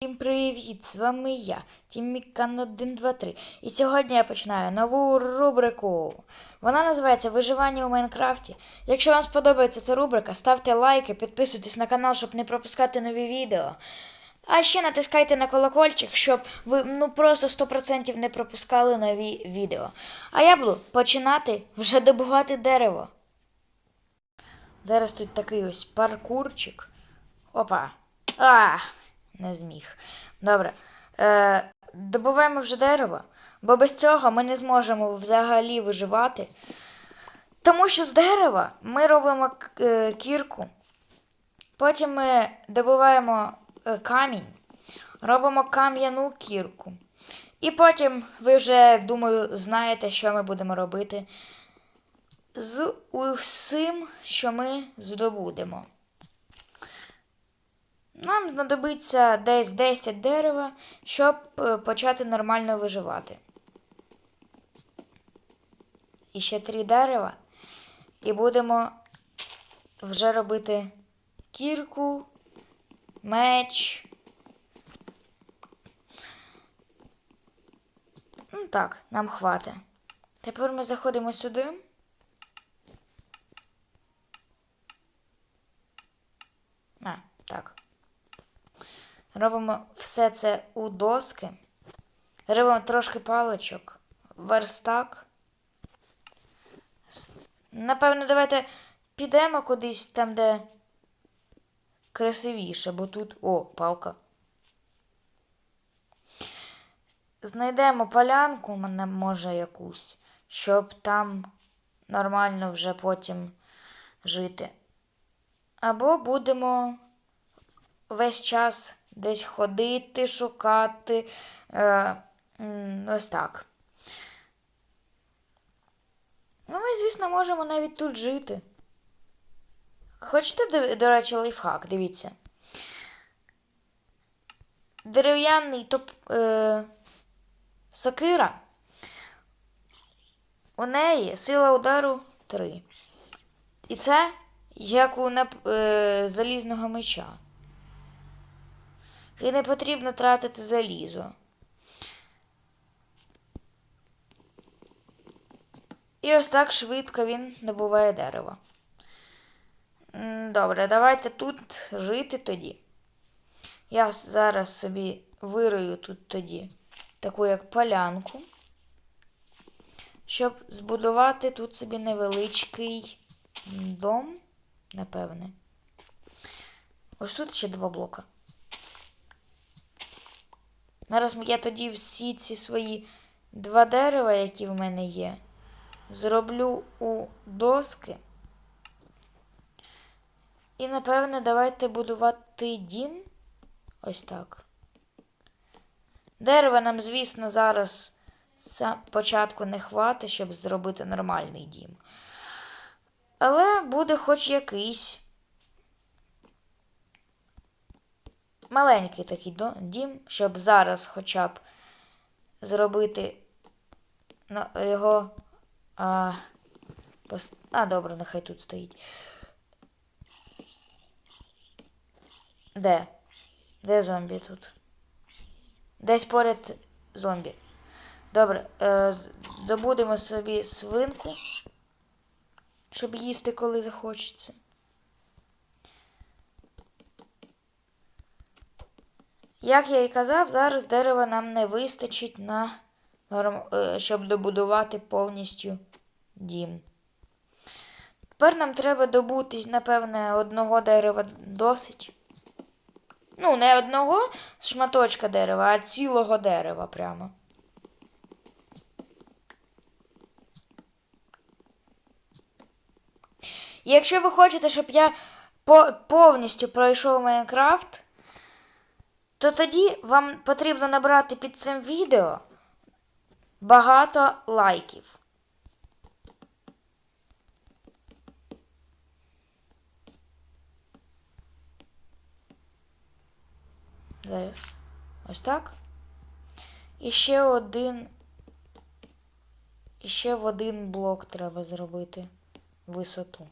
Всім привіт! З вами я, Тімікан 123. І сьогодні я починаю нову рубрику. Вона називається Виживання у Майнкрафті. Якщо вам сподобається ця рубрика, ставте лайки, підписуйтесь на канал, щоб не пропускати нові відео. А ще натискайте на колокольчик, щоб ви ну просто 100% не пропускали нові відео. А я буду починати вже добувати дерево. Зараз тут такий ось паркурчик. Опа. А! Не зміг. Добре. Е, добуваємо вже дерево, бо без цього ми не зможемо взагалі виживати. Тому що з дерева ми робимо е, кірку. Потім ми добуваємо е, камінь, робимо кам'яну кірку. І потім ви вже, думаю, знаєте, що ми будемо робити з усім, що ми здобудемо. Нам знадобиться десь 10 дерева, щоб е, почати нормально виживати. І ще 3 дерева. І будемо вже робити кірку, меч. Ну так, нам хватить. Тепер ми заходимо сюди. А, так. Робимо все це у доски. Робимо трошки паличок, верстак. Напевно, давайте підемо кудись там, де красивіше, бо тут. О, палка. Знайдемо полянку, може якусь, щоб там нормально вже потім жити. Або будемо весь час десь ходити, шукати. Е, ось так. Ну, ми, звісно, можемо навіть тут жити. Хочете, до, речі, лайфхак, дивіться. Дерев'яний топ, е, сокира. У неї сила удару 3. І це як у е, залізного меча. І не потрібно тратити залізо. І ось так швидко він добуває дерево. Добре, давайте тут жити тоді. Я зараз собі вирию тут тоді таку як полянку, щоб збудувати тут собі невеличкий дом, напевне. Ось тут ще два блока. Зараз я тоді всі ці свої два дерева, які в мене є, зроблю у доски. І, напевне, давайте будувати дім. Ось так. Дерева нам, звісно, зараз з початку не хватить, щоб зробити нормальний дім. Але буде хоч якийсь. Маленький такий дім, щоб зараз хоча б зробити його. А, пос- а, добре, нехай тут стоїть. Де? Де зомбі тут? Десь поряд зомбі. Добре, е, добудемо собі свинку, щоб їсти, коли захочеться. Як я і казав, зараз дерева нам не вистачить на е, щоб добудувати повністю дім. Тепер нам треба добути, напевне, одного дерева досить. Ну, не одного шматочка дерева, а цілого дерева прямо. Якщо ви хочете, щоб я повністю пройшов Майнкрафт, то тоді вам потрібно набрати під цим відео багато лайків. Зараз. Ось так. І ще один. І ще в один блок треба зробити висоту.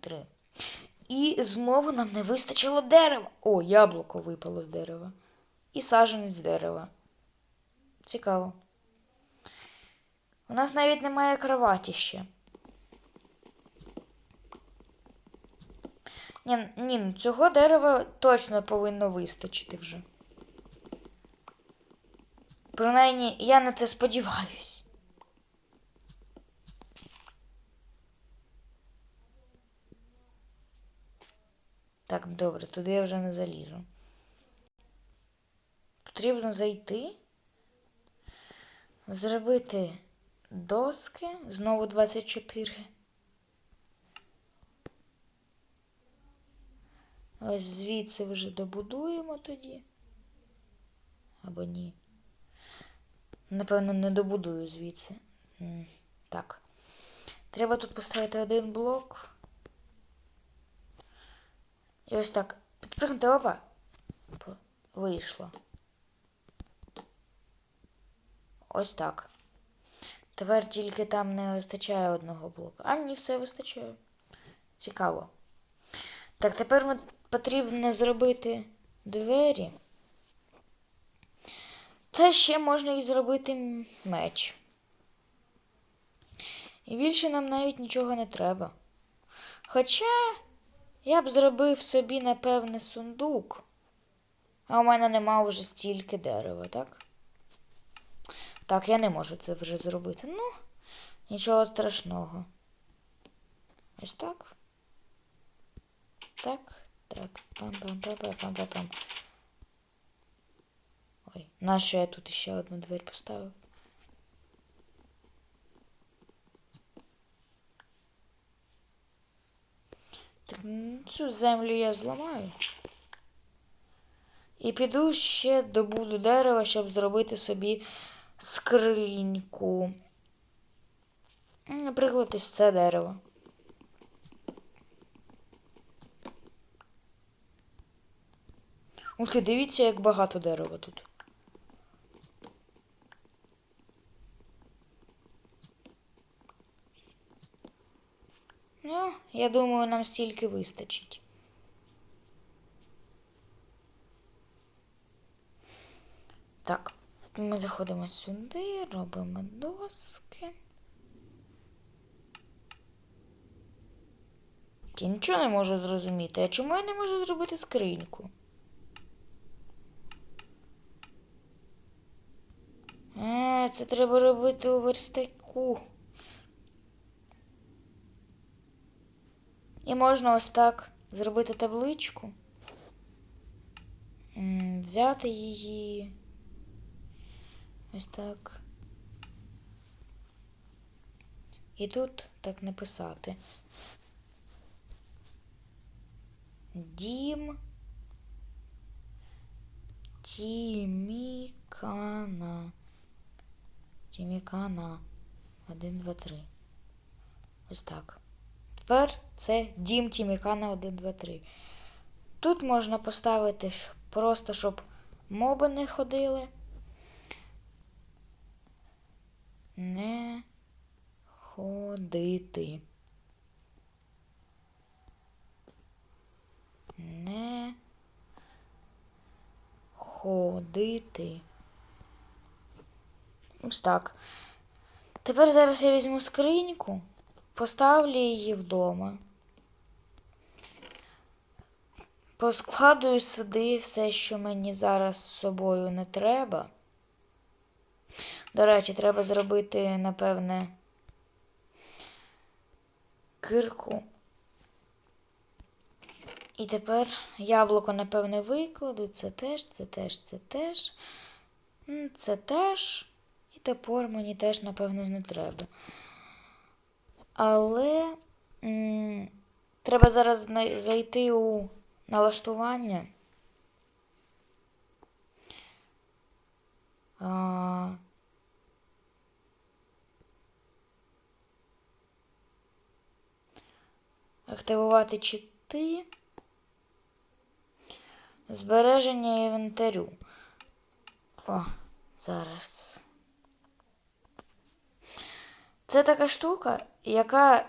Три. І знову нам не вистачило дерева. О, яблуко випало з дерева. І саджанець з дерева. Цікаво. У нас навіть немає кроваті ще. Ні, ні, цього дерева точно повинно вистачити вже. Принаймні, я на це сподіваюсь. Так, добре, туди я вже не залізу. Потрібно зайти, зробити доски, знову 24. Ось звідси вже добудуємо тоді. Або ні. Напевно, не добудую звідси. Так. Треба тут поставити один блок. І ось так. Підпригнути, опа. Вийшло. Ось так. Тепер тільки там не вистачає одного блоку. А, ні, все вистачає. Цікаво. Так, тепер ми потрібно зробити двері. Та ще можна і зробити меч. І більше нам навіть нічого не треба. Хоча я б зробив собі, напевне, сундук. А у мене нема вже стільки дерева, так? Так, я не можу це вже зробити. Ну, нічого страшного. Ось так. Так, так. Пам-пам-пам-пам-пам-пам. Ой, нащо я тут ще одну дверь поставив? Цю землю я зламаю. І піду ще добуду дерева, щоб зробити собі скриньку. Наприклад, ось це дерево. Ух ти, дивіться, як багато дерева тут. Ну, я думаю, нам стільки вистачить. Так, ми заходимо сюди, робимо доски. Я нічого не можу зрозуміти. А чому я не можу зробити скриньку? А, це треба робити у верстаку. І можна ось так зробити табличку. Взяти її. Ось так. І тут так написати. Дім Тімікана. Тімікана. Один, два, три. Ось так. Тепер це дім Тімікана 1, 2, 3. Тут можна поставити просто, щоб моби не ходили. Не ходити. Не ходити. Ось так. Тепер зараз я візьму скриньку, поставлю її вдома. Поскладую сюди все, що мені зараз з собою не треба. До речі, треба зробити, напевне, кирку. І тепер яблуко, напевне, викладу. Це теж, це теж, це теж. Це теж. І топор мені теж, напевно, не треба. Але м, треба зараз зайти у налаштування. А, активувати чити. Збереження інвентарю. О, зараз. Це така штука, яка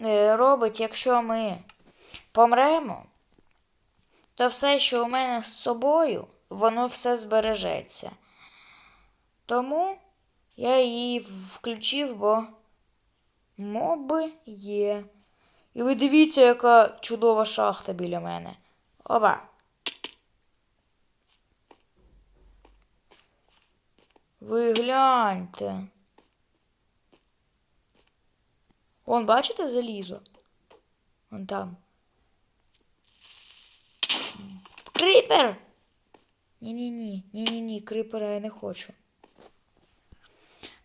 е, робить, якщо ми помремо, то все, що у мене з собою, воно все збережеться. Тому я її включив, бо моби є. І ви дивіться, яка чудова шахта біля мене. Оба. Ви гляньте. Вон, бачите залізо? Вон там. Крипер! Ні-ні-ні, ні-ні-ні, крипера я не хочу.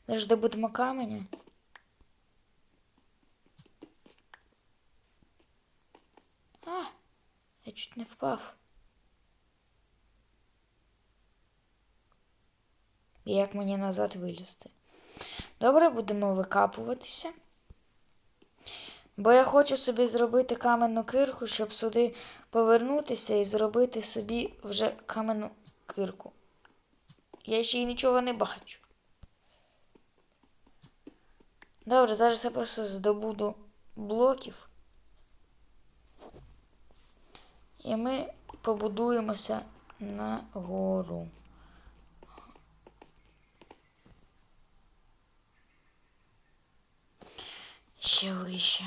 Зараз добудемо каменя. А, я чуть не впав. Як мені назад вилізти? Добре, будемо викапуватися. Бо я хочу собі зробити каменну кирку, щоб сюди повернутися і зробити собі вже каменну кирку. Я ще й нічого не бачу. Добре, зараз я просто здобуду блоків. І ми побудуємося на гору. Ще вище.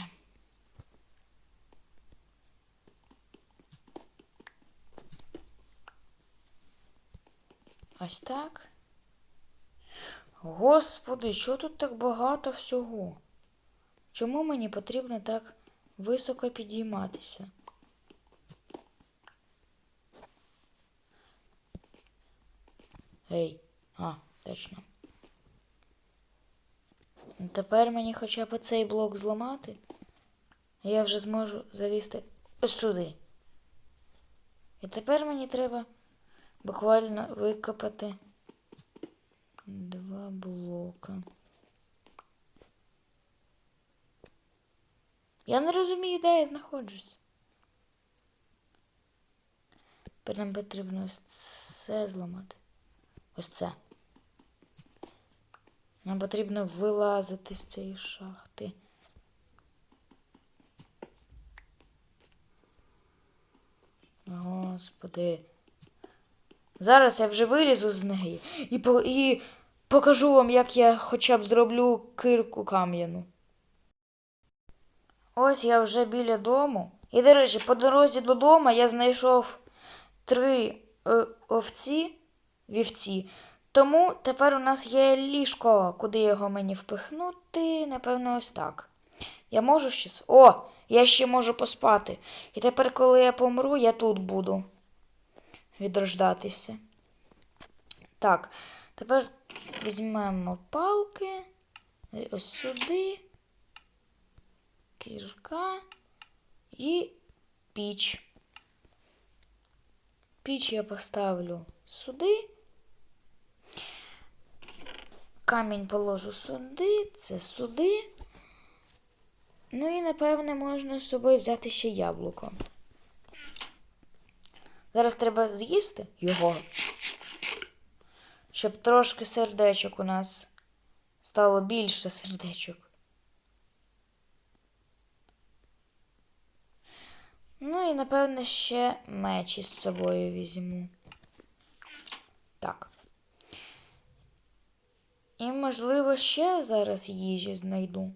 Ось так. Господи, що тут так багато всього? Чому мені потрібно так високо підійматися? Ей, а, точно. Тепер мені хоча б цей блок зламати. Я вже зможу залізти ось сюди. І тепер мені треба буквально викопати два блока. Я не розумію, де я знаходжусь. Нам потрібно ось це зламати. Ось це. Нам потрібно вилазити з цієї шахти. Господи. Зараз я вже вилізу з неї і, по, і покажу вам, як я хоча б зроблю кирку кам'яну. Ось я вже біля дому. І, до речі, по дорозі додому я знайшов три е, овці, вівці. Тому тепер у нас є ліжко, куди його мені впихнути, напевно, ось так. Я можу щось. О, я ще можу поспати. І тепер, коли я помру, я тут буду відрождатися. Так, тепер візьмемо палки. Ось сюди. Кірка і піч. Піч я поставлю сюди. Камінь положу сюди, це сюди. Ну і, напевне, можна з собою взяти ще яблуко. Зараз треба з'їсти його, щоб трошки сердечок у нас стало більше сердечок. Ну і, напевне, ще меч із собою візьму. Так. І, можливо, ще зараз їжі знайду.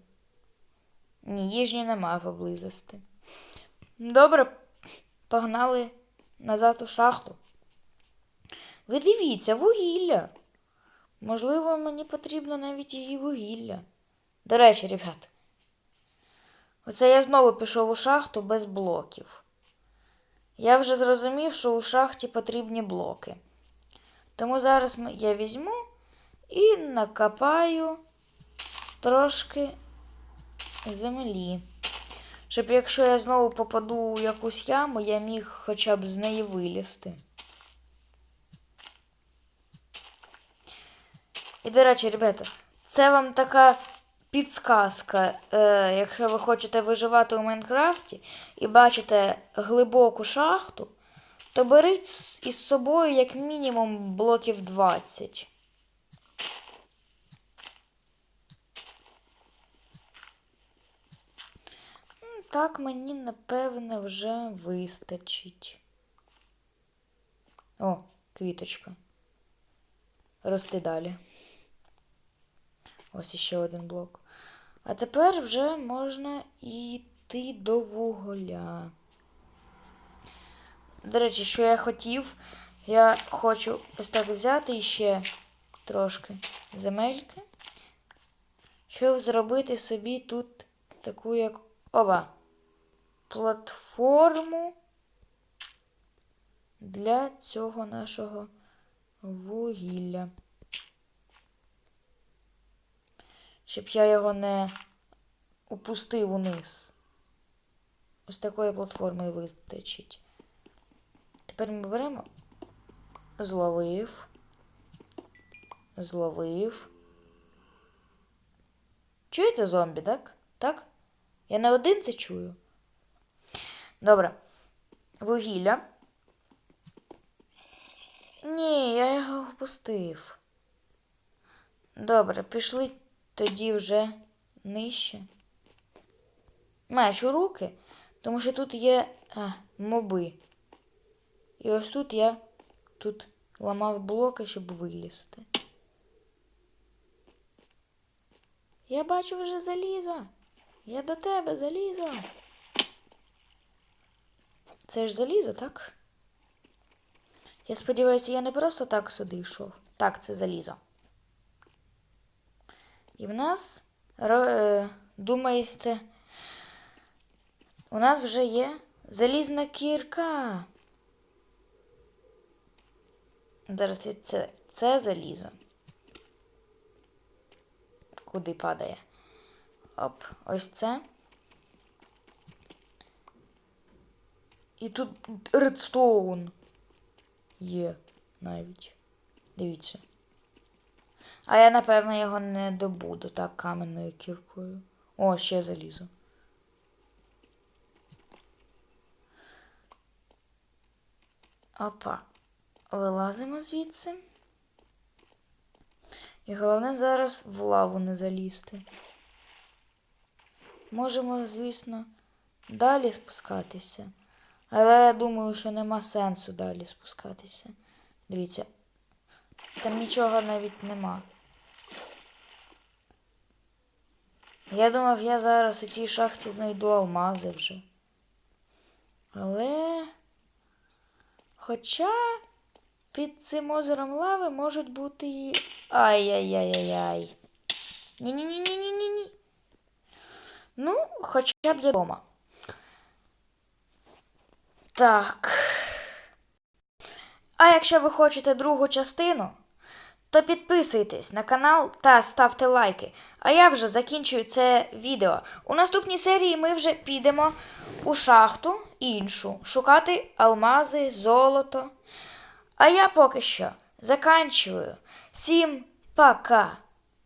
Ні, їжі немає поблизості. Добре, погнали назад у шахту. Ви дивіться, вугілля. Можливо, мені потрібно навіть її вугілля. До речі, ребят, оце я знову пішов у шахту без блоків. Я вже зрозумів, що у шахті потрібні блоки. Тому зараз я візьму і накопаю трошки землі. Щоб якщо я знову попаду у якусь яму, я міг хоча б з неї вилізти. І, до речі, ребята, це вам така підсказка. Е, якщо ви хочете виживати у Майнкрафті і бачите глибоку шахту, то беріть із собою як мінімум блоків 20. Так мені, напевне, вже вистачить. О, квіточка. Рости далі. Ось іще один блок. А тепер вже можна йти до вугля. До речі, що я хотів, я хочу ось так взяти ще трошки земельки, щоб зробити собі тут таку як оба платформу для цього нашого вугілля. Щоб я його не опустив униз. Ось такої платформи вистачить. Тепер ми беремо, зловив, зловив. Чуєте зомбі, так? Так? Я не один це чую. Добре. Вугілля. Ні, я його впустив. Добре, пішли тоді вже нижче. Меч у руки, тому що тут є а, моби. І ось тут я тут ламав блоки, щоб вилізти. Я бачу вже залізо. Я до тебе залізо. Це ж залізо, так? Я сподіваюся, я не просто так сюди йшов. Так, це залізо. І в нас, е, думаєте, у нас вже є залізна кірка. Зараз це, це залізо. Куди падає? Оп, ось це. І тут редстоун є навіть. Дивіться. А я, напевно, його не добуду так каменною кіркою. О, ще залізо. Опа. Вилазимо звідси. І головне зараз в лаву не залізти. Можемо, звісно, далі спускатися. Але я думаю, що нема сенсу далі спускатися. Дивіться, там нічого навіть нема. Я думав, я зараз у цій шахті знайду алмази вже. Але. Хоча під цим озером лави можуть бути і. Ай-яй-яй-яй-яй. Ні-ні-ні-ні-ні-ні. Ну, хоча б додому. Так. А якщо ви хочете другу частину, то підписуйтесь на канал та ставте лайки. А я вже закінчую це відео. У наступній серії ми вже підемо у шахту іншу шукати алмази, золото. А я поки що заканчую. Всім пока!